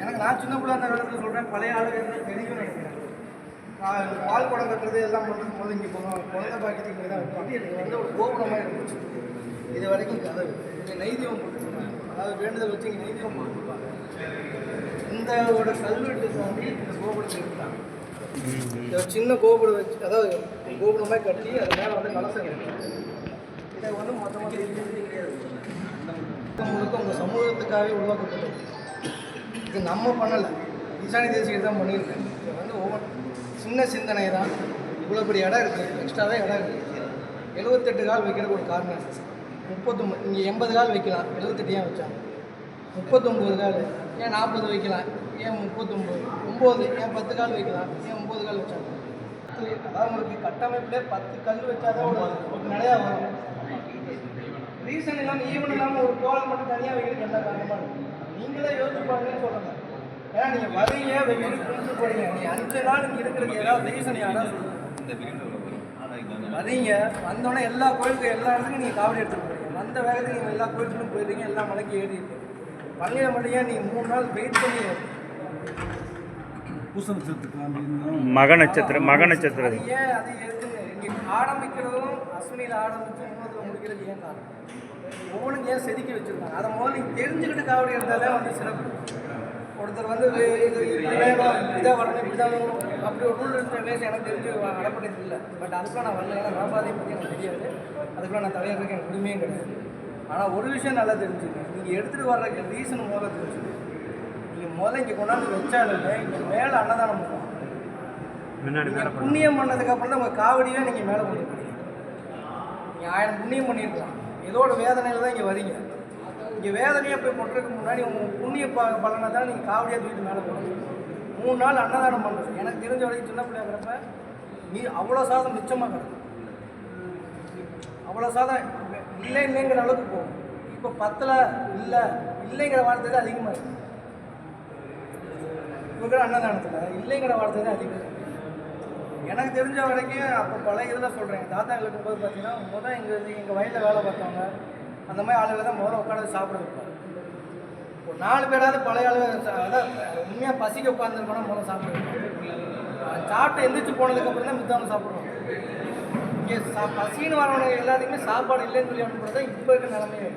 எனக்கு நான் சின்ன பிள்ளை அந்த காலத்தில் சொல்கிறேன் பழைய ஆளுங்க எனக்கு தெரியும் நினைக்கிறேன். நான் பால் குடம் கட்டுறது எல்லாம் பண்ணுறது போது இங்கே போனோம் குழந்தை பாக்கிட்டு இங்கே தான் வைப்பாங்க எனக்கு வந்து ஒரு கோபுரமாக இருந்துச்சு இது வரைக்கும் கதவு. இங்கே நெய்தீபம் போட்டுருப்பாங்க. அதாவது வேண்டுதல் வச்சு இங்கே நெய்தீபம் போட்டுருப்பாங்க. இந்த ஒரு கல்வெட்டு தாண்டி இந்த கோபுரத்தை இருக்காங்க இந்த சின்ன கோபுரம் வச்சு அதாவது கோபுரமாக கட்டி அது மேலே வந்து கலசம் இருக்கு. இதை வந்து மொத்தமாக முழுக்க உங்கள் சமூகத்துக்காகவே உருவாக்கப்பட்டது. இது நம்ம பண்ணலை. ஈசானி தேசிகள் தான் பண்ணியிருக்கேன் இது வந்து ஒவ்வொரு சின்ன சிந்தனை தான் இவ்வளோ பெரிய இடம் இருக்குது எக்ஸ்ட்ராவே இடம் இருக்குது எழுபத்தெட்டு கால் வைக்கிறதுக்கு ஒரு காரணம் இருக்குது முப்பத்தொம்பது இங்கே எண்பது கால் வைக்கலாம். எழுபத்தெட்டு ஏன் வச்சாங்க? முப்பத்தொம்பது கால். ஏன் நாற்பது வைக்கலாம்? ஏன் முப்பத்தொம்பது? ஒம்பது. ஏன் பத்து கால் வைக்கலாம்? ஏன் ஒம்பது கால் வச்சாங்க? பத்து- அதாவது உங்களுக்கு கட்டமைப்பிலே பத்து கல் வச்சாதான் ஒரு ஒரு நிலையா வரும். ரீசன் இல்லாமல் ஈவன் இல்லாமல் ஒரு கோலம் மட்டும் தனியாக வைக்கிறதுக்கு என்ன காரணமாக இருக்கும் நீங்களே யோசிச்சு பாருங்கன்னு சொல்லுங்க. ஏன்னா நீங்கள் வரீங்க வைக்கிறதுக்கு கொண்டு போறீங்க. நீ அஞ்சு நாள் இங்கே இருக்கிறதுக்கு ஏதாவது ரீசன் யாராவது சொல்லுங்க வரீங்க வந்தோடனே எல்லா கோயிலுக்கும் எல்லா இடத்துக்கும் நீங்கள் காவடி எடுத்துட்டு போறீங்க. வந்த வேகத்துக்கு நீங்கள் எல்லா கோயிலுக்கும் போயிருக்கீங்க எல்லா மலைக்கும் ஏறி பழனியில் மட்டும் நீங்கள் மூணு நாள் வெயிட் பண்ணி பூச நட்சத்திரம் மக நட்சத்திரம் மக நட்சத்திரம். அது ஏன் அது எதுக்குங்க இங்கே ஆரம்பிக்கிறதும் அஸ்வினியில் ஆரம்பிச்சு மூணத்தில் முடிக்கிறது ஏன் காரணம்? ஒவ்வொன்றும் ஏன் செதுக்கி வச்சுருக்காங்க அதை முதல்ல நீங்கள் தெரிஞ்சுக்கிட்டு காவடி எடுத்தாலே வந்து சிறப்பு. ஒருத்தர் வந்து இது இப்படி வேணும் இதாக வரணும் இப்படி தான் வேணும் அப்படி ஒரு ரூல் ரெகுலேஷன் எனக்கு தெரிஞ்சு அடப்பட்டது இல்லை. பட் அதுக்குலாம் நான் வரல. ஏன்னா வியாபாரியை பற்றி எனக்கு தெரியாது. அதுக்குலாம் நான் தலையிறதுக்கு எனக்கு உரிமையும் கிடையாது. ஆனால் ஒரு விஷயம் நல்லா தெரிஞ்சுக்கங்க நீங்கள் எடுத்துகிட்டு வர்றதுக்கு ரீசன் முதல்ல தெரிஞ்சுக்கணும் நீங்கள் முதல்ல இங்கே கொண்டாந்து வச்சாலுமே இங்கே மேலே அன்னதானம் பண்ணுவோம் முன்னாடி புண்ணியம் பண்ணதுக்கு அப்புறம் தான் உங்கள் காவடியே நீங்கள் மேலே போறீங்க நீங்கள் ஆயிரம் புண்ணியம் பண்ணியிருக்கலாம் இதோட வேதனையில் தான் இங்கே வரீங்க. இங்கே வேதனையாக போய் கொட்டுறதுக்கு முன்னாடி உங்கள் புண்ணிய ப பலனை தான் நீங்கள் காவடியாக தூக்கிட்டு மேலே போகிறீங்க மூணு நாள் அன்னதானம் பண்ணுறது எனக்கு தெரிஞ்ச வரைக்கும் சின்ன பிள்ளையா இருக்கிறப்ப நீ அவ்வளோ சாதம் மிச்சமாக கிடக்கும். அவ்வளோ சாதம் இல்லை இல்லைங்கிற அளவுக்கு போகும். இப்போ பத்தில் இல்லை இல்லைங்கிற வார்த்தை தான் அதிகமாக இருக்குது இப்போ அன்னதானத்தில் இல்லைங்கிற வார்த்தை தான் அதிகமாக இருக்குது எனக்கு தெரிஞ்ச வரைக்கும் அப்போ பழைய இதில் சொல்கிறேன் எங்கள் தாத்தா இருக்கும்போது பார்த்தீங்கன்னா முதல் எங்கள் எங்கள் வயலில் வேலை பார்த்தவங்க அந்த மாதிரி ஆளுகளை தான் முதல்ல உட்காந்து சாப்பிட வைப்பாங்க. ஒரு நாலு பேராவது பழைய ஆளு சா- அதான் உண்மையாக பசிக்க உட்காந்துருக்கோம்னா முதல்ல சாப்பிடுவோம் சாப்பிட்டு எந்திரிச்சு போனதுக்கப்புறம் தான் மித்தவங்க சாப்பிடுவோம் இங்கே சா பசின்னு வரவங்க எல்லாத்துக்குமே சாப்பாடு இல்லைன்னு சொல்லி அனுப்புறது தான் இப்போ இருக்க நிலமையே.